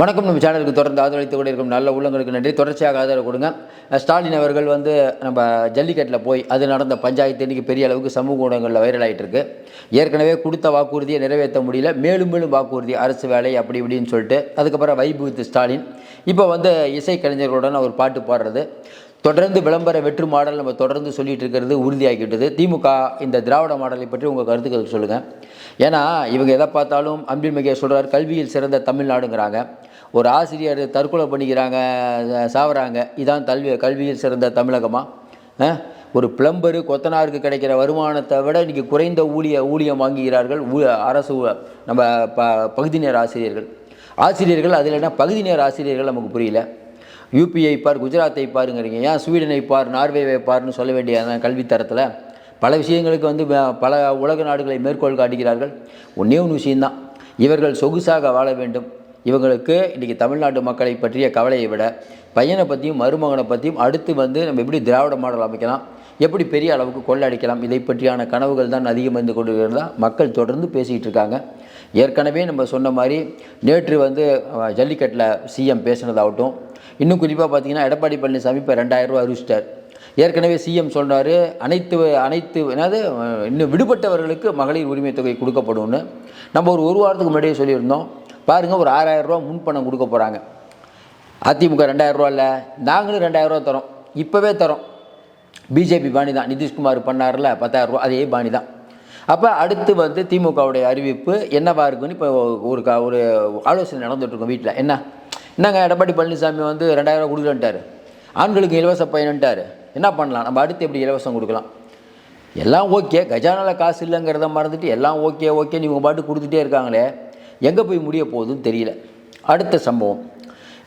வணக்கம். நம்ம சேனலுக்கு தொடர்ந்து ஆதரவளித்து கூட இருக்கும் நல்ல உள்ளங்களுக்கு நன்றி. தொடர்ச்சியாக ஆதரவு கொடுங்க. ஸ்டாலின் அவர்கள் வந்து நம்ம ஜல்லிக்கட்டில் போய் அது நடந்த பஞ்சாயத்து இன்னைக்கு பெரிய அளவுக்கு சமூக ஊடகங்களில் வைரல் ஆகிட்டு இருக்கு. ஏற்கனவே கொடுத்த வாக்குறுதியை நிறைவேற்ற முடியல. மேலும் மேலும் வாக்குறுதி அரசு வேலை அப்படி இப்படின்னு சொல்லிட்டு அதுக்கப்புறம் வைபு வித் ஸ்டாலின். இப்போ வந்து இசைக்கலைஞர்களுடன் அவர் பாட்டு பாடுறது. தொடர்ந்து விளம்பர வெற்று மாடல் நம்ம தொடர்ந்து சொல்லிட்டு இருக்கிறது உறுதியாகிவிட்டது. திமுக இந்த திராவிட மாடலை பற்றி உங்கள் கருத்துக்கள் சொல்லுங்கள் ஏன்னா இவங்க எதை பார்த்தாலும் அன்பில் மிக சொல்கிறார் கல்வியில் சிறந்த தமிழ்நாடுங்கிறாங்க. ஒரு ஆசிரியர் தற்கொலை பண்ணிக்கிறாங்க சாவறாங்க. இதான் கல்வி கல்வியில் சிறந்த தமிழகமா? ஒரு பிளம்பரு கொத்தனாருக்கு கிடைக்கிற வருமானத்தை விட இன்றைக்கி குறைந்த ஊழிய ஊழியம் வாங்குகிறார்கள் ஊ அரசு நம்ம ப பகுதி நேர ஆசிரியர்கள். ஆசிரியர்கள் அதில் என்ன பகுதி நேர ஆசிரியர்கள் நமக்கு புரியல. யூபிஐ பார் குஜராத்தை பாருங்கிறீங்க. ஏன் ஸ்வீடனை பார் நார்வேவை பார்னு சொல்ல வேண்டிய கல்வித்தரத்தில் பல விஷயங்களுக்கு வந்து பல உலக நாடுகளை மேற்கோள் காட்டுகிறார்கள். ஒன்றே ஒன்று விஷயந்தான் இவர்கள் சொகுசாக வாழ வேண்டும். இவங்களுக்கு இன்றைக்கி தமிழ்நாட்டு மக்களை பற்றிய கவலையை விட பையனை பற்றியும் மருமகனை பற்றியும் அடுத்து வந்து நம்ம எப்படி திராவிட மாடல் அமைக்கலாம்? எப்படி பெரிய அளவுக்கு கொள்ளடிக்கலாம்? இதை பற்றியான கனவுகள் தான் அதிகம் வந்து கொண்டிருக்கிறதா மக்கள் தொடர்ந்து பேசிக்கிட்டு இருக்காங்க. ஏற்கனவே நம்ம சொன்ன மாதிரி நேற்று வந்து ஜல்லிக்கட்டில் சிஎம் பேசினதாகட்டும் இன்னும் குறிப்பாக பார்த்தீங்கன்னா எடப்பாடி பழனிசாமி இப்போ ரெண்டாயிரம் ரூபா அறிவிச்சிட்டார். ஏற்கனவே சிஎம் சொன்னார் அனைத்து அனைத்து என்னது இன்னும் விடுபட்டவர்களுக்கு மகளிர் உரிமை தொகை கொடுக்கப்படும்னு. நம்ம ஒரு ஒரு வாரத்துக்கு முன்னாடியே சொல்லியிருந்தோம். பாருங்கள் ஒரு ஆறாயிரம் ரூபா முன்பணம் கொடுக்க போகிறாங்க அதிமுக ரெண்டாயிரம் ரூபா இல்லை நாங்களும் ரெண்டாயிரம் ரூபா தரோம். இப்போவே தரோம். பிஜேபி பாணி தான் நிதிஷ்குமார் பண்ணார்ல பத்தாயிரம் ரூபா அதே பாணி தான். அப்போ அடுத்து வந்து திமுகவுடைய அறிவிப்பு என்னவா இருக்குன்னு இப்போ ஒரு க ஒரு ஆலோசனை நடந்துகிட்ருக்கோம் வீட்டில் என்ன? என்னங்க எடப்பாடி பழனிசாமி வந்து ரெண்டாயிரம் ரூபா ஆண்களுக்கு இலவச பயணன்ட்டார். என்ன பண்ணலாம்? நம்ம அடுத்து எப்படி இலவசம் கொடுக்கலாம்? எல்லாம் ஓகே. கஜானால காசு இல்லைங்கிறத மறந்துட்டு எல்லாம் ஓகே ஓகே. இவங்க பாட்டு கொடுத்துட்டே இருக்காங்களே. எங்கே போய் முடிய போகுதுன்னு தெரியல. அடுத்த சம்பவம்.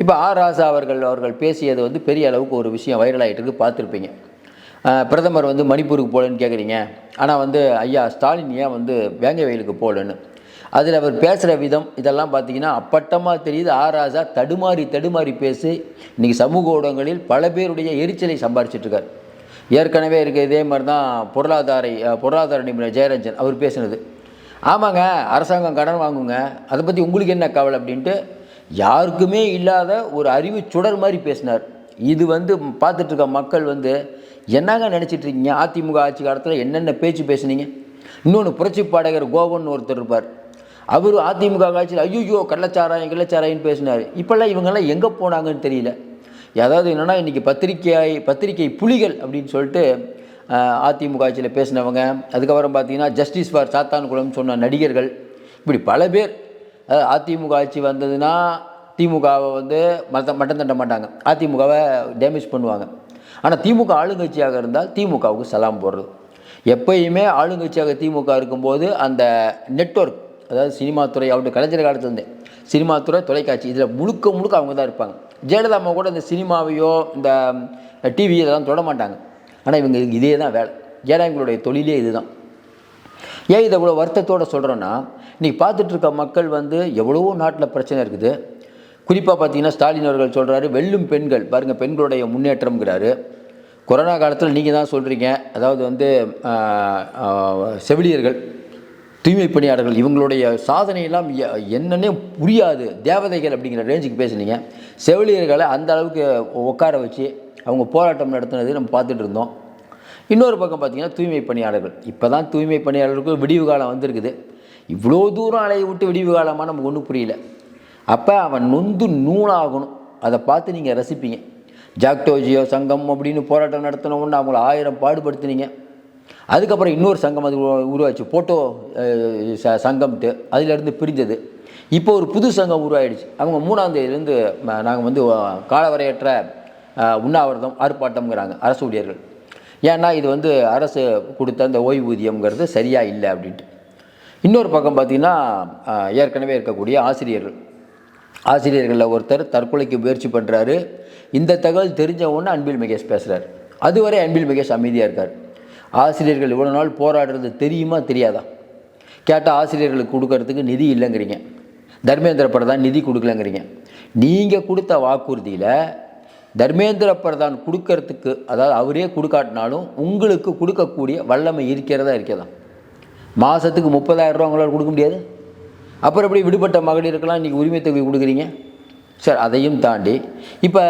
இப்போ ஆர் ராசா அவர்கள் அவர்கள் பேசியது வந்து பெரிய அளவுக்கு ஒரு விஷயம் வைரல் ஆகிட்டு இருக்கு. பார்த்துருப்பீங்க. பிரதமர் வந்து மணிப்பூருக்கு போகலன்னு கேட்குறீங்க ஆனால் வந்து ஐயா ஸ்டாலின் ஏன் வந்து வேங்கை வயலுக்கு போகலன்னு? அதில் அவர் பேசுகிற விதம் இதெல்லாம் பார்த்தீங்கன்னா அப்பட்டமாக தெரியுது. ஆர் தடுமாறி தடுமாறி பேசி இன்றைக்கி சமூக ஊடகங்களில் பல பேருடைய எரிச்சலை சம்பாரிச்சிட்ருக்கார் ஏற்கனவே இருக்க இதே மாதிரி தான் பொருளாதார பொருளாதார நிபுணர் ஜெயரஞ்சன் அவர் பேசினது. ஆமாங்க அரசாங்கம் கடன் வாங்குங்க. அதை பற்றி உங்களுக்கு என்ன கவலை அப்படின்ட்டு யாருக்குமே இல்லாத ஒரு அறிவு சுடர் மாதிரி பேசினார். இது வந்து பார்த்துட்ருக்க மக்கள் வந்து என்னங்க நினச்சிட்டு இருக்கீங்க? அதிமுக ஆட்சி காலத்தில் என்னென்ன பேச்சு பேசுனீங்க? இன்னொன்று புரட்சி பாடகர் கோவன் ஒருத்தர் இருப்பார். அவர் அதிமுக ஆட்சியில் ஐயோ கள்ளச்சாராயம் கிள்ளச்சாராயம்னு பேசினார். இப்போல்லாம் இவங்கெல்லாம் எங்கே போனாங்கன்னு தெரியல. அதாவது என்னென்னா இன்றைக்கி பத்திரிக்கை பத்திரிக்கை புலிகள் அப்படின்னு சொல்லிட்டு அதிமுக ஆட்சியில் பேசினவங்க அதுக்கப்புறம் பார்த்தீங்கன்னா ஜஸ்டிஸ் ஃபார் சாத்தான்குளம்னு சொன்ன நடிகர்கள் இப்படி பல பேர் அதாவது அதிமுக ஆட்சி வந்ததுன்னா திமுகவை வந்து மத்த மட்டம் தட்ட மாட்டாங்க. அதிமுகவை டேமேஜ் பண்ணுவாங்க. ஆனால் திமுக ஆளுங்கட்சியாக இருந்தால் திமுகவுக்கு சலாம் போடுறது. எப்பயுமே ஆளுங்கட்சியாக திமுக இருக்கும்போது அந்த நெட்வொர்க் அதாவது சினிமா துறை அவர்கிட்ட கலைஞர் காலத்துலேருந்தே சினிமா துறை தொலைக்காட்சி இதில் முழுக்க முழுக்க அவங்க தான் இருப்பாங்க. ஜெயலலிதா அம்மா கூட இந்த சினிமாவையோ இந்த டிவி இதெல்லாம் தொட மாட்டாங்க. ஆனால் இவங்க இதே தான் வேலை. ஏன்னா இவங்களுடைய தொழிலே இதுதான். ஏன் இதை இவ்வளோ வருத்தத்தோடு சொல்கிறோன்னா இன்றைக்கி பார்த்துட்டு இருக்க மக்கள் வந்து எவ்வளவோ நாட்டில் பிரச்சனை இருக்குது. குறிப்பாக பார்த்தீங்கன்னா ஸ்டாலின் அவர்கள் சொல்கிறாரு வெல்லும் பெண்கள் பாருங்கள் பெண்களுடைய முன்னேற்றம்ங்கிறாரு. கொரோனா காலத்தில் நீங்கள் தான் சொல்கிறீங்க அதாவது வந்து செவிலியர்கள் தூய்மை பணியாளர்கள் இவங்களுடைய சாதனையெல்லாம் என்னன்னே புரியாது. தேவதைகள் அப்படிங்கிற ரேஞ்சுக்கு பேசுனீங்க. செவிலியர்களை அந்த அளவுக்கு உட்கார வச்சு அவங்க போராட்டம் நடத்துனது நம்ம பார்த்துட்டு இருந்தோம். இன்னொரு பக்கம் பார்த்திங்கன்னா தூய்மை பணியாளர்கள் இப்போ தான் தூய்மை பணியாளர்களுக்கு விடிவு காலம் வந்திருக்குது. இவ்வளோ தூரம் அலைய விட்டு விடிவு காலமாக நமக்கு ஒன்றும் புரியல. அப்போ அவன் நொந்து நூலாகணும். அதை பார்த்து நீங்கள் ரசிப்பீங்க. ஜாக்டோஜியோ சங்கம் அப்படின்னு போராட்டம் நடத்தினோன்னு அவங்கள ஆயிரம் பாடுபடுத்துனீங்க. அதுக்கப்புறம் இன்னொரு சங்கம் அது உருவாச்சு. போட்டோ ச- சங்கம்ட்டு அதிலேருந்து பிரிஞ்சது. இப்போ ஒரு புது சங்கம் உருவாயிடுச்சு. அவங்க மூணாம் தேதியிலேருந்து நாங்கள் வந்து காலவரையற்ற உண்ணாவிரதம் ஆர்ப்பாட்டம்ங்கிறாங்க அரசு ஊழியர்கள். ஏன்னா இது வந்து அரசு கொடுத்த அந்த ஓய்வூதியம்ங்கிறது சரியாக இல்லை அப்படின்ட்டு. இன்னொரு பக்கம் பார்த்திங்கன்னா ஏற்கனவே இருக்கக்கூடிய ஆசிரியர்கள். ஆசிரியர்களில் ஒருத்தர் தற்கொலைக்கு முயற்சி பண்ணுறாரு இந்த தகவல் தெரிஞ்ச உடனே அன்பில் மகேஷ் பேசுகிறார் அதுவரை அன்பில் மகேஷ் அமைதியாக இருக்கார். ஆசிரியர்கள் இவ்வளோ நாள் போராடுறது தெரியுமா தெரியாதா? கேட்டால் ஆசிரியர்களுக்கு கொடுக்கறதுக்கு நிதி இல்லைங்கிறீங்க. தர்மேந்திர பிரதான் நிதி கொடுக்கலங்கிறீங்க. நீங்கள் கொடுத்த வாக்குறுதியில் தர்மேந்திர பிரதான் கொடுக்கறதுக்கு அதாவது அவரே கொடுக்காட்டினாலும் உங்களுக்கு கொடுக்கக்கூடிய வல்லமை இருக்கிறதா இருக்கிறதா? மாதத்துக்கு முப்பதாயிரம் ரூபா உங்களால் கொடுக்க முடியாது? அப்புறம் எப்படி விடுபட்ட மகளிருக்கெல்லாம் இன்றைக்கி உரிமை தொகை கொடுக்குறீங்க? சார் அதையும் தாண்டி இப்போ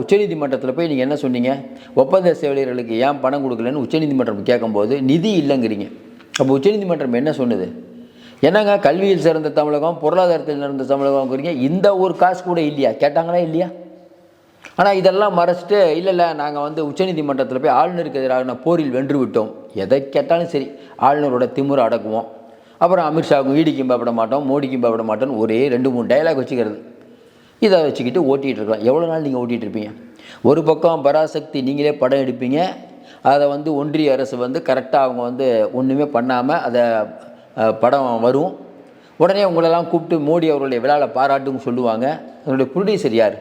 உச்சநீதிமன்றத்தில் போய் நீங்கள் என்ன சொன்னீங்க? ஒப்பந்த செவிலியர்களுக்கு ஏன் பணம் கொடுக்கலன்னு உச்சநீதிமன்றம் கேட்கும்போது நிதி இல்லைங்கிறீங்க. அப்போ உச்சநீதிமன்றம் என்ன சொன்னது? என்னங்க கல்வியில் சிறந்த தமிழகம் பொருளாதாரத்தில் சிறந்த தமிழகம்ங்கிறீங்க? இந்த ஒரு காசு கூட இல்லையா? கேட்டாங்களா இல்லையா? ஆனால் இதெல்லாம் மறைச்சிட்டு இல்லை இல்லை நாங்கள் வந்து உச்சநீதிமன்றத்தில் போய் ஆளுநருக்கு எதிரான போரில் வென்று விட்டோம். எதை கேட்டாலும் சரி ஆளுநரோட திமுறை அடக்குவோம். அப்புறம் அமித்ஷாவுக்கும் ஈடிக்கும் பயப்பட மாட்டோம் மோடிக்கும் பயப்பட மாட்டோம் ஒரே ரெண்டு மூணு டைலாக் வச்சுக்கிறது. இதை வச்சுக்கிட்டு ஓட்டிகிட்டு இருக்கலாம். எவ்வளோ நாள் நீங்கள் ஓட்டிகிட்டு இருப்பீங்க? ஒரு பக்கம் பராசக்தி நீங்களே படம் எடுப்பீங்க. அதை வந்து ஒன்றிய அரசு வந்து கரெக்டாக அவங்க வந்து ஒன்றுமே பண்ணாமல் அதை படம் வரும். உடனே உங்களெல்லாம் கூப்பிட்டு மோடி அவருடைய விழாவில் பாராட்டுன்னு சொல்லுவாங்க. அதனுடைய ப்ரொடியூசர் யார்?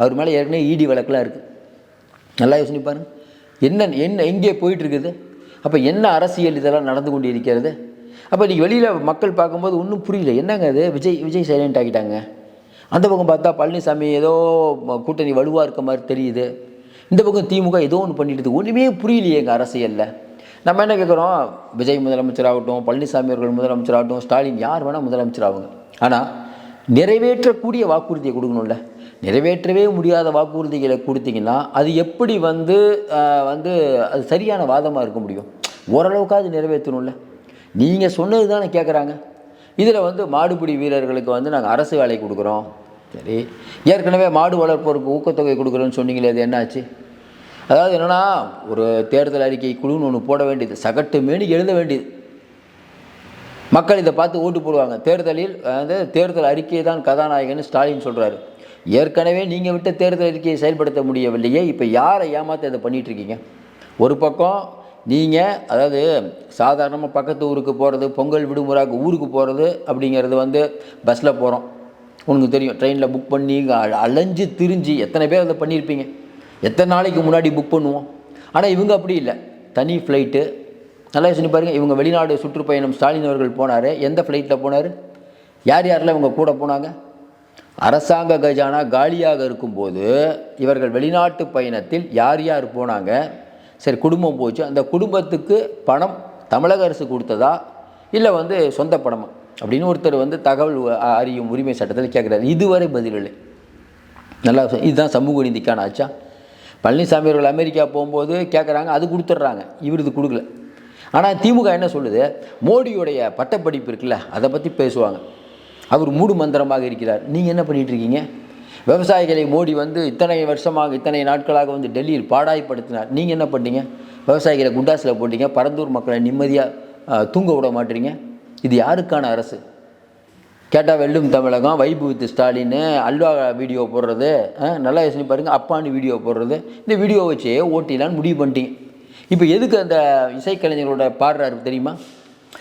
அவர் மேலே ஏற்கனவே இடி வழக்கெலாம் இருக்குது நல்லா யோசனை பாருங்கள் என்ன என்ன எங்கே போயிட்டுருக்குது? அப்போ என்ன அரசியல் இதெல்லாம் நடந்து கொண்டு இருக்கிறது அப்போ நீங்கள் வெளியில் மக்கள் பார்க்கும்போது ஒன்றும் புரியல. என்னங்க அது? விஜய் விஜய் சைலண்ட் ஆகிட்டாங்க. அந்த பக்கம் பார்த்தா பழனிசாமி ஏதோ கூட்டணி வலுவாக இருக்க மாதிரி தெரியுது. இந்த பக்கம் திமுக ஏதோ ஒன்று பண்ணிட்டு ஒன்றுமே புரியலையே எங்கள் அரசியலில். நம்ம என்ன கேட்குறோம் விஜய் முதலமைச்சராகட்டும் பழனிசாமி அவர்கள் முதலமைச்சராகட்டும் ஸ்டாலின் யார் வேணால் முதலமைச்சராகுங்க ஆனால் நிறைவேற்றக்கூடிய வாக்குறுதியை கொடுக்கணும்ல. நிறைவேற்றவே முடியாத வாக்குறுதிகளை கொடுத்தீங்கன்னா அது எப்படி வந்து வந்து அது சரியான வாதமாக இருக்க முடியும்? ஓரளவுக்காவது நிறைவேற்றணும்ல. நீங்கள் சொன்னது தானே கேட்குறாங்க இதில் வந்து மாடுபிடி வீரர்களுக்கு வந்து நாங்கள் அரசு வேலை கொடுக்குறோம். சரி. ஏற்கனவே மாடு வளர்ப்போருக்கு ஊக்கத்தொகை கொடுக்குறோன்னு சொன்னீங்களே அது என்னாச்சு? அதாவது என்னென்னா ஒரு தேர்தல் அறிக்கை குழுன்னு ஒன்று போட வேண்டியது சகட்டு மேனி எழுத வேண்டியது. மக்கள் இதை பார்த்து ஓட்டு போடுவாங்க. தேர்தலில் வந்து தேர்தல் அறிக்கை தான் கதாநாயகன் ஸ்டாலின் சொல்கிறாரு ஏற்கனவே நீங்கள் விட்ட தேர்தல் அறிக்கையை செயல்படுத்த முடியவில்லையே இப்போ யாரை ஏமாற்ற இதை பண்ணிகிட்ருக்கீங்க ஒரு பக்கம் நீங்கள் அதாவது சாதாரணமாக பக்கத்து ஊருக்கு போகிறது பொங்கல் விடுமுறைக்கு ஊருக்கு போகிறது அப்படிங்கிறது வந்து பஸ்ஸில் போகிறோம் உனக்கு தெரியும் ட்ரெயினில் புக் பண்ணி அ- அலைஞ்சு திரிஞ்சு எத்தனை பேர் அதை பண்ணியிருப்பீங்க? எத்தனை நாளைக்கு முன்னாடி புக் பண்ணுவோம்? ஆனால் இவங்க அப்படி இல்லை. தனி ஃப்ளைட்டு நல்லா யோசனை பாருங்க இவங்க வெளிநாடு சுற்றுப்பயணம் ஸ்டாலின் அவர்கள் போனார். எந்த ஃப்ளைட்டில் போனார்? யார் யாரெல்லாம் இவங்க கூட போனாங்க? அரசாங்க கஜானா காலியாக இருக்கும்போது இவர்கள் வெளிநாட்டு பயணத்தில் யார் யார் போனாங்க? சரி குடும்பம் போச்சு. அந்த குடும்பத்துக்கு பணம் தமிழக அரசு கொடுத்ததா? இல்லை வந்து சொந்த பணமா? அப்படின்னு ஒருத்தர் வந்து தகவல் அறியும் உரிமை சட்டத்தில் கேட்குறாரு இதுவரை பதில் இல்லை. நல்லா இதுதான் சமூக நீதிக்கான ஆச்சா பழனிசாமி அவர்கள் அமெரிக்கா போகும்போது கேட்குறாங்க அது கொடுத்துட்றாங்க. இவர் இது கொடுக்கல. ஆனால் திமுக என்ன சொல்லுது? மோடியுடைய பட்டப்படிப்பு இருக்குல்ல அதை பற்றி பேசுவாங்க. அவர் மூடு மந்திரமாக இருக்கிறார். நீங்கள் என்ன பண்ணிகிட்ருக்கீங்க விவசாயிகளை மோடி வந்து இத்தனை வருஷமாக இத்தனை நாட்களாக வந்து டெல்லியில் பாடாய்ப்படுத்தினார். நீங்கள் என்ன பண்ணீங்க? விவசாயிகளை குண்டாசில் போட்டீங்க பரந்தூர் மக்களை நிம்மதியாக தூங்க விட மாட்டீங்க. இது யாருக்கான அரசு? கேட்டால் வெல்லும் தமிழகம் வைபு ஸ்டாலின் அல்வா வீடியோ போடுறது ஆ, நல்லா யோசனை பாருங்கள் அப்பான்னு வீடியோ போடுறது. இந்த வீடியோ வச்சே ஓட்டிலான்னு முடிவு பண்ணிட்டீங்க. இப்போ எதுக்கு அந்த இசைக்கலைஞர்களோட பாடுறாரு தெரியுமா?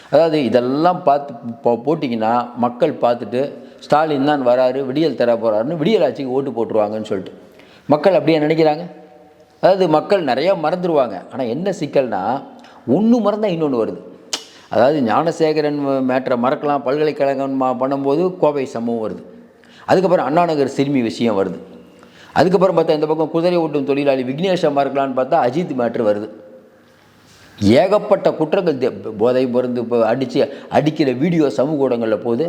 அதாவது இதெல்லாம் பார்த்து போ- போட்டிங்கன்னா மக்கள் பார்த்துட்டு ஸ்டாலின் தான் வராரு விடியல் தர போகிறாருன்னு விடியல் ஆட்சிக்கு ஓட்டு போட்டுருவாங்கன்னு சொல்லிட்டு. மக்கள் அப்படியே நினைக்கிறாங்க? அதாவது மக்கள் நிறையா மறந்துடுவாங்க ஆனால் என்ன சிக்கல்னா ஒன்று மறந்தால் இன்னொன்று வருது. அதாவது ஞானசேகரன் மேட்டரை மறக்கலாம் பல்கலைக்கழகம் பண்ணும்போது கோவை சம்பவம் வருது. அதுக்கப்புறம் அண்ணாநகர் சிறுமி விஷயம் வருது. அதுக்கப்புறம் பார்த்தா இந்த பக்கம் குதிரை ஓட்டும் தொழிலாளி விக்னேஷை மறக்கலான்னு பார்த்தா அஜித் மேட்ரு வருது. ஏகப்பட்ட குற்றங்கள் போதை மருந்து இப்போ அடித்து அடிக்கிற வீடியோ சமூக ஊடகங்களில் போகுது.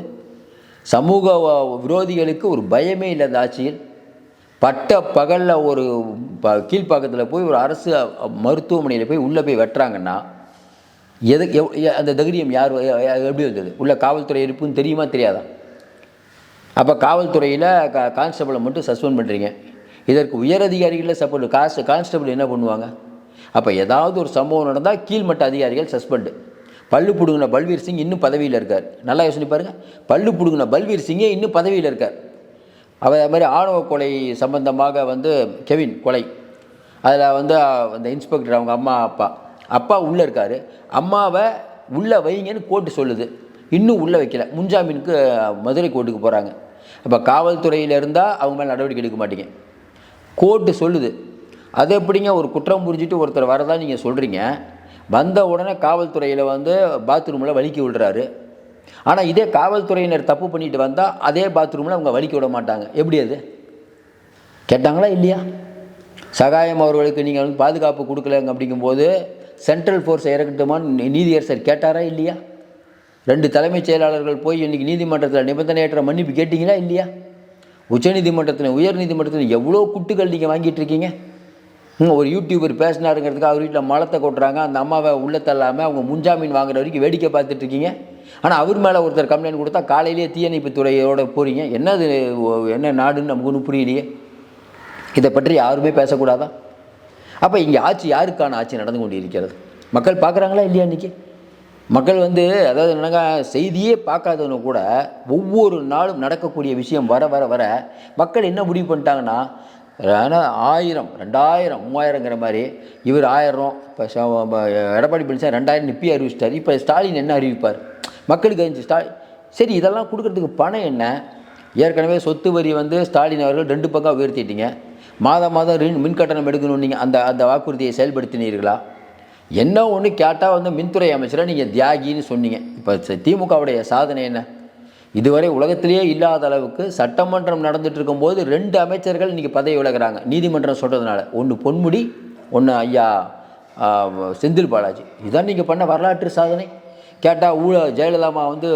சமூக விரோதிகளுக்கு ஒரு பயமே இல்லை அந்த ஆட்சியில் பட்ட பகலில் ஒரு ப கீழ்ப்பாக்கத்தில் போய் ஒரு அரசு மருத்துவமனையில் போய் உள்ளே போய் வெட்டுறாங்கன்னா எது எவ் அந்த தைரியம் யார் எப்படி வந்தது? உள்ள காவல்துறை இருப்புன்னு தெரியுமா தெரியாதா? அப்போ காவல்துறையில் க கான்ஸ்டபிளை மட்டும் சஸ்பெண்ட் பண்ணுறீங்க இதற்கு உயரதிகாரிகளில் சப்போர்ட் காசு கான்ஸ்டபிள் என்ன பண்ணுவாங்க? அப்போ ஏதாவது ஒரு சம்பவம் நடந்தால் கீழ்மட்ட அதிகாரிகள் சஸ்பெண்டு. பல்லு பிடுங்கின பல்வீர் சிங் இன்னும் பதவியில் இருக்கார். நல்லா யோசனை பாருங்கள் பல்லு பிடுங்கின பல்வீர் சிங்கே இன்னும் பதவியில் இருக்கார். அவர் அது மாதிரி ஆணவ கொலை சம்பந்தமாக வந்து கெவின் கொலை. அதில் வந்து அந்த இன்ஸ்பெக்டர் அவங்க அம்மா அப்பா. அப்பா உள்ளே இருக்கார். அம்மாவை உள்ளே வைங்கன்னு கோர்ட்டு சொல்லுது. இன்னும் உள்ளே வைக்கல. முன்ஜாமீனுக்கு மதுரை கோர்ட்டுக்கு போகிறாங்க அப்போ காவல்துறையில் இருந்தால் அவங்க மேலே நடவடிக்கை எடுக்க மாட்டீங்க. கோர்ட்டு சொல்லுது. அது எப்படிங்க ஒரு குற்றம் புரிஞ்சுட்டு ஒருத்தர் வரதா நீங்கள் சொல்கிறீங்க வந்த உடனே காவல்துறையில் வந்து பாத்ரூமில் வலிக்கி விடுறாரு ஆனால் இதே காவல்துறையினர் தப்பு பண்ணிட்டு வந்தால் அதே பாத்ரூமில் அவங்க வலிக்க விட மாட்டாங்க. எப்படி அது? கேட்டாங்களா இல்லையா? சகாயம் அவர்களுக்கு நீங்கள் வந்து பாதுகாப்பு கொடுக்கலங்க அப்படிங்கும்போது சென்ட்ரல் ஃபோர்ஸை இறக்கட்டுமான்னு நீ- நீதியரசர் கேட்டாரா இல்லையா? ரெண்டு தலைமைச் செயலாளர்கள் போய் இன்றைக்கி நீதிமன்றத்தில் நிபந்தனையற்ற மன்னிப்பு கேட்டிங்களா இல்லையா? உச்சநீதிமன்றத்தில் உயர்நீதிமன்றத்தில் எவ்வளோ குட்டுகள் நீங்கள் வாங்கிட்டு இருக்கீங்க? ஒரு யூடியூபர் பேசினாருங்கிறதுக்கு அவர் வீட்டில் மலத்தை கொட்டுறாங்க அந்த அம்மாவை உள்ள தள்ளாமல் அவங்க முன்ஜாமீன் வாங்குற வரைக்கும் வேடிக்கை பார்த்துட்டு இருக்கீங்க. ஆனால் அவர் மேலே ஒருத்தர் கம்ப்ளைண்ட் கொடுத்தா காலையிலேயே தீயணைப்பு துறையோட போகிறீங்க என்னது ஓ, என்ன நாடுன்னு நமக்கு ஒன்றும் புரியலையே. இதை பற்றி யாருமே பேசக்கூடாதா? அப்போ இங்கே ஆட்சி யாருக்கான ஆட்சி நடந்து கொண்டு இருக்கிறது மக்கள் பார்க்குறாங்களா இல்லையா இன்றைக்கி மக்கள் வந்து அதாவது என்னங்க செய்தியே பார்க்காதவங்க கூட ஒவ்வொரு நாளும் நடக்கக்கூடிய விஷயம் வர வர வர மக்கள் என்ன முடிவு பண்ணிட்டாங்கன்னா ஆனால் ஆயிரம் ரெண்டாயிரம் மூவாயிரங்கிற மாதிரி இவர் ஆயிரம் இப்போ எடப்பாடி பழனிசாமி ரெண்டாயிரம் நிப்பி அறிவிச்சிட்டார். இப்போ ஸ்டாலின் என்ன அறிவிப்பார்? மக்களுக்கு அறிஞ்சு ஸ்டா சரி இதெல்லாம் கொடுக்கறதுக்கு பணம் என்ன? ஏற்கனவே சொத்து வரி வந்து ஸ்டாலின் அவர்கள் ரெண்டு பக்கம் உயர்த்திட்டீங்க. மாதம் மாதம் ரின் மின் கட்டணம் எடுக்கணும் நீங்கள் அந்த அந்த வாக்குறுதியை செயல்படுத்தினீர்களா? என்ன ஒன்று கேட்டால் வந்து மின்துறை அமைச்சராக நீங்கள் தியாகின்னு சொன்னீங்க. இப்போ திமுகவுடைய சாதனை என்ன? இதுவரை உலகத்திலேயே இல்லாத அளவுக்கு சட்டமன்றம் நடந்துட்டு இருக்கும்போது ரெண்டு அமைச்சர்கள் இன்றைக்கி பதவி விலகிறாங்க. நீதிமன்றம் சொல்கிறதுனால ஒன்று பொன்முடி ஒன்று ஐயா செந்தில் பாலாஜி. இதான் நீங்கள் பண்ண வரலாற்று சாதனை. கேட்டால் ஊழல் ஜெயலலிதாமா வந்து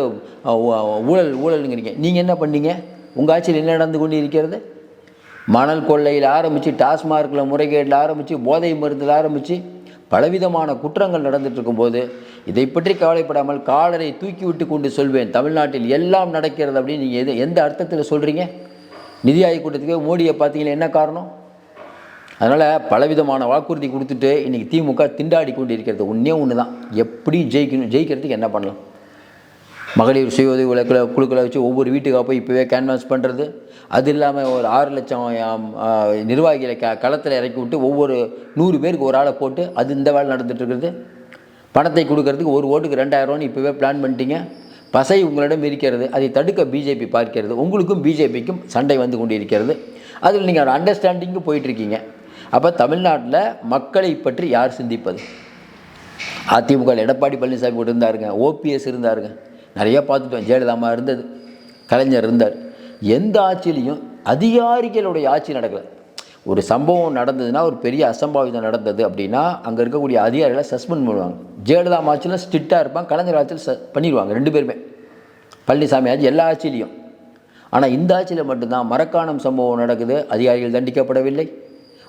ஊழல் ஊழலுங்கிறீங்க. நீங்கள் என்ன பண்ணீங்க? உங்கள் ஆட்சியில் என்ன நடந்து கொண்டு இருக்கிறது மணல் கொள்ளையில் ஆரம்பித்து டாஸ்மார்க்கில் முறைகேட்டில் ஆரம்பித்து போதை மருந்தில் ஆரம்பித்து பலவிதமான குற்றங்கள் நடந்துட்டு இருக்கும்போது இதை பற்றி கவலைப்படாமல் காலரை தூக்கி விட்டு கொண்டு சொல்வேன். தமிழ்நாட்டில் எல்லாம் நடக்கிறது அப்படின்னு நீங்கள் எது எந்த அர்த்தத்தில் சொல்கிறீங்க நிதி ஆயோக் கூட்டத்துக்கு மோடியை பார்த்தீங்கன்னா என்ன காரணம்? அதனால் பலவிதமான வாக்குறுதி கொடுத்துட்டு இன்றைக்கி திமுக திண்டாடி கொண்டு இருக்கிறது ஒன்றே ஒன்று தான் எப்படி ஜெயிக்கணும் ஜெயிக்கிறதுக்கு என்ன பண்ணலாம்? மகளிர் சுய உதவி குழுக்களை குழுக்களை வச்சு ஒவ்வொரு வீட்டுக்காக போய் இப்போவே கேன்வாஸ் பண்ணுறது அது இல்லாமல் ஒரு ஆறு லட்சம் நிர்வாகிகளை க களத்தில் இறக்கி விட்டு ஒவ்வொரு நூறு பேருக்கு ஒரு ஆளை போட்டு அது இந்த வேலை நடந்துகிட்ருக்குறது இருக்குது. பணத்தை கொடுக்கறதுக்கு ஒரு ஓட்டுக்கு ரெண்டாயிரம்னு இப்போவே பிளான் பண்ணிட்டீங்க. பசை உங்களிடம் இருக்கிறது. அதை தடுக்க பிஜேபி பார்க்கிறது. உங்களுக்கும் பிஜேபிக்கும் சண்டை வந்து கொண்டு இருக்கிறது அதில் நீங்கள் ஒரு அண்டர்ஸ்டாண்டிங்கு போயிட்டுருக்கீங்க. அப்போ தமிழ்நாட்டில் மக்களை பற்றி யார் சிந்திப்பது? அதிமுக எடப்பாடி பழனிசாமி கூட இருந்தாருங்க. ஓபிஎஸ் இருந்தாருங்க. நிறைய பார்த்துட்டோம். ஜெயலலிதாமா இருந்தது கலைஞர் இருந்தார். எந்த ஆட்சியிலையும் அதிகாரிகளுடைய ஆட்சி நடக்கலை. ஒரு சம்பவம் நடந்ததுன்னா ஒரு பெரிய அசம்பாவிதம் நடந்தது அப்படின்னா அங்கே இருக்கக்கூடிய அதிகாரிகளை சஸ்பெண்ட் பண்ணுவாங்க. ஜெயலலிதா ஆட்சியில் ஸ்ட்ரிக்டாக இருப்பாங்க கலைஞர் ஆட்சியில் ச பண்ணிடுவாங்க ரெண்டு பேருமே. பழனிசாமி ஆட்சி எல்லா ஆட்சியிலையும். ஆனால் இந்த ஆட்சியில் மட்டும்தான் மரக்காணம் சம்பவம் நடக்குது அதிகாரிகள் தண்டிக்கப்படவில்லை.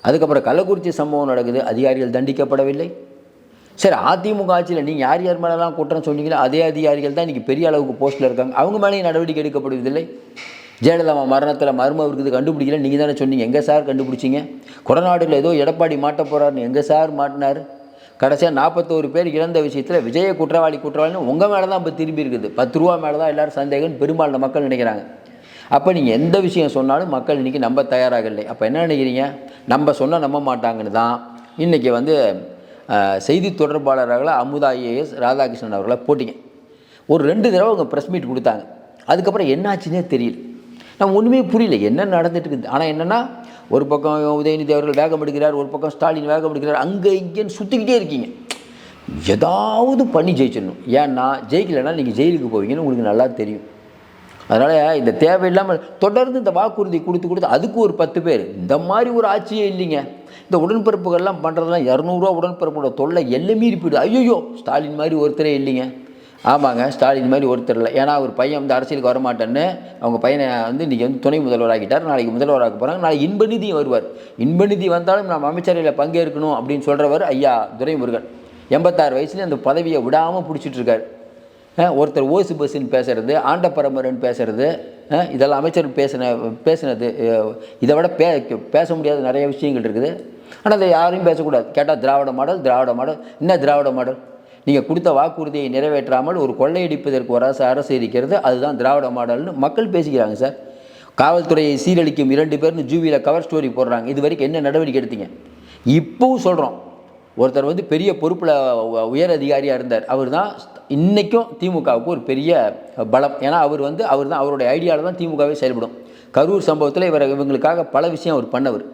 அதுக்கப்புறம் கள்ளக்குறிச்சி சம்பவம் நடக்குது அதிகாரிகள் தண்டிக்கப்படவில்லை. சரி அதிமுக ஆட்சியில் நீங்கள் யார் யார் மேலெல்லாம் குற்றம் சொன்னீங்களோ அதே அதிகாரிகள் தான் இன்றைக்கி பெரிய அளவுக்கு போஸ்ட்டில் இருக்காங்க. அவங்க மேலேயும் நடவடிக்கை எடுக்கப்படுவதில்லை. ஜெயலலிதா மரணத்தில் மர்மம் இருக்குது கண்டுபிடிக்கல. நீங்கள் தானே சொன்னீங்க. எங்கே சார் கண்டுபிடிச்சிங்க? கொடநாடுல ஏதோ எடப்பாடி மாட்ட போகிறாருன்னு எங்கே சார் மாட்டினார்? கடைசியாக நாற்பத்தோரு பேர் இறந்த விஷயத்தில் விஜய குற்றவாளி குற்றவாளின்னு உங்கள் மேலே தான் இப்போ திரும்பி இருக்குது. பத்து ரூபா மேலே தான் எல்லோரும் சந்தேகம்னு பெரும்பாலான மக்கள் நினைக்கிறாங்க. அப்போ நீங்கள் எந்த விஷயம் சொன்னாலும் மக்கள் இன்றைக்கி நம்ப தயாராக இல்லை. அப்போ என்ன நினைக்கிறீங்க? நம்ம சொன்னால் நம்ப மாட்டாங்கன்னு தான். இன்றைக்கி வந்து செய்தி தொடர்பாளர்களாக அமுதா ஐஏஎஸ் ராதாகிருஷ்ணன் அவர்களை போட்டிங்க. ஒரு ரெண்டு தடவை அவங்க ப்ரெஸ் மீட் கொடுத்தாங்க. அதுக்கப்புறம் என்னாச்சுன்னே தெரியல. நம்ம ஒன்றுமே புரியல. என்ன நடந்துட்டு இருக்குது ஆனால் என்னென்னா ஒரு பக்கம் உதயநிதி அவர்கள் வேகம் எடுக்கிறார் ஒரு பக்கம் ஸ்டாலின் வேகம் எடுக்கிறார் அங்கே இங்கேன்னு சுற்றிக்கிட்டே இருக்கீங்க. ஏதாவது பண்ணி ஜெயிச்சிடணும். ஏன்னா ஜெயிக்கலைன்னா நீங்கள் ஜெயிலுக்கு போவீங்கன்னு உங்களுக்கு நல்லா தெரியும். அதனால் இந்த தேவையில்லாமல் தொடர்ந்து இந்த வாக்குறுதி கொடுத்து கொடுத்து அதுக்கு ஒரு பத்து பேர். இந்த மாதிரி ஒரு ஆட்சியே இல்லைங்க. இந்த உடன்பிறப்புகள்லாம் பண்ணுறதுலாம் இரநூறுவா உடன்பிறப்போட தொல்லை எல்லாம் மீறி போயிடுது. ஐயோ ஸ்டாலின் மாதிரி ஒருத்தரே இல்லைங்க. ஆமாங்க ஸ்டாலின் மாதிரி ஒருத்தர் இல்லை. ஏன்னா அவர் பையன் வந்து அரசியலுக்கு வரமாட்டேன்னு அவங்க பையனை வந்து இன்றைக்கி வந்து துணை முதல்வராகிட்டார் நாளைக்கு முதல்வராக போகிறாங்க நாளைக்கு இன்பநிதி வருவார். இன்பநிதி வந்தாலும் நம்ம அமைச்சரவையில் பங்கேற்கணும் அப்படின்னு சொல்கிறவர் ஐயா துரைமுருகன். எண்பத்தாறு வயசுல அந்த பதவியை விடாமல் பிடிச்சிட்ருக்கார் ஒருத்தர் ஓசு பஸ்ஸுன்னு பேசுகிறது ஆண்ட பரம்பரைன்னு பேசுறது இதெல்லாம் அமைச்சர் பேசின பேசினது இதை விட பே பேச முடியாத நிறைய விஷயங்கள் இருக்குது. ஆனால் அதை யாரையும் பேசக்கூடாது. கேட்டால் திராவிட மாடல் திராவிட மாடல். என்ன திராவிட மாடல்? நீங்கள் கொடுத்த வாக்குறுதியை நிறைவேற்றாமல் ஒரு கொள்ளையடிப்பதற்கு ஒரு அரசு அரசு இருக்கிறது அதுதான் திராவிட மாடல்னு மக்கள் பேசிக்கிறாங்க சார். காவல்துறையை சீரழிக்கும் இரண்டு பேர்னு ஜூவியில் கவர் ஸ்டோரி போடுறாங்க. இது வரைக்கும் என்ன நடவடிக்கை எடுத்தீங்க? இப்போவும் சொல்கிறோம் ஒருத்தர் வந்து பெரிய பொறுப்பில் உயர் அதிகாரியாக இருந்தார். அவர் தான் இன்றைக்கும் திமுகவுக்கு ஒரு பெரிய பலம். ஏன்னா அவர் வந்து அவர் தான் அவருடைய ஐடியாவில் தான் திமுகவே செயல்படும். கரூர் சம்பவத்தில் இவர் இவங்களுக்காக பல விஷயம் அவர் பண்ணவர்.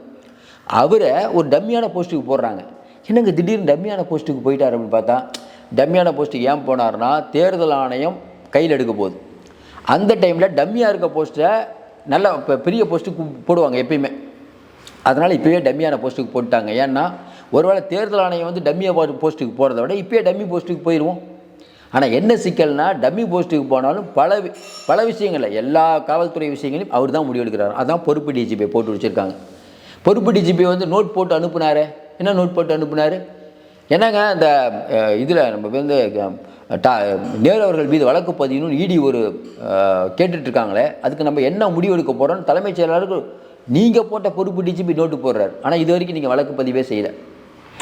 அவரை ஒரு டம்மியான போஸ்ட்டுக்கு போடுறாங்க. என்னங்க திடீர்னு டம்மியான போஸ்ட்டுக்கு போயிட்டார் அப்படின்னு பார்த்தா டம்மியான போஸ்ட்டுக்கு ஏன் போனார்னா தேர்தல் ஆணையம் கையில் எடுக்க போகுது. அந்த டைமில் டம்மியாக இருக்க போஸ்ட்டை நல்ல இப்போ பெரிய போஸ்ட்டுக்கு போடுவாங்க எப்பயுமே. அதனால் இப்போயே டம்மியான போஸ்ட்டுக்கு போட்டாங்க ஏன்னா ஒருவேளை தேர்தல் ஆணையம் வந்து டம்மியாக போஸ்ட்டுக்கு போகிறத விட இப்போயே டம்மி போஸ்ட்டுக்கு போயிடுவோம் ஆனால் என்ன சிக்கல்னால் டம்மி போஸ்ட்டுக்கு போனாலும் பல வி- பல விஷயங்களில் எல்லா காவல்துறை விஷயங்களையும் அவர் தான் முடிவெடுக்கிறார் அதான் பொறுப்பு டிஜிபி போட்டு வச்சுருக்காங்க. பொறுப்பு டிஜிபி வந்து நோட் போட்டு அனுப்புனாரு. என்ன நோட் போட்டு அனுப்புனாரு? என்னங்க அந்த இதில் நம்ம வந்து டா நேரு அவர்கள் மீது வழக்கு பதியணும்னு இடி ஒரு கேட்டுட்ருக்காங்களே இருக்காங்களே அதுக்கு நம்ம என்ன முடிவு எடுக்க போகிறோம்னு தலைமைச் செயலாளருக்கு நீங்கள் போட்ட பொறுப்பு டிஜிபி நோட்டு போடுறாரு. ஆனால் இது வரைக்கும் நீங்கள் வழக்கு பதிவே செய்யலை.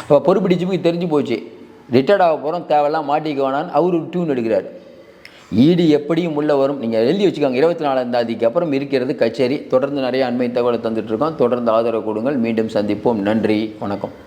இப்போ பொறுப்பு டிஜிபிக்கு தெரிஞ்சு போச்சு. ரிட்டையர்ட் ஆக போகிறோம் தேவையெல்லாம் மாட்டிக்க வேணான்னு அவர் டியூன் எடுக்கிறார். ஈடு எப்படியும் உள்ள வரும். நீங்கள் எழுதி வச்சுக்கோங்க இருபத்தி நாலாம் தேதிக்கு அப்புறம் இருக்கிறது கச்சேரி. தொடர்ந்து நிறைய அண்மை தகவலை தந்துட்டு இருக்கோம். தொடர்ந்து ஆதரவு கொடுங்கள். மீண்டும் சந்திப்போம். நன்றி. வணக்கம்.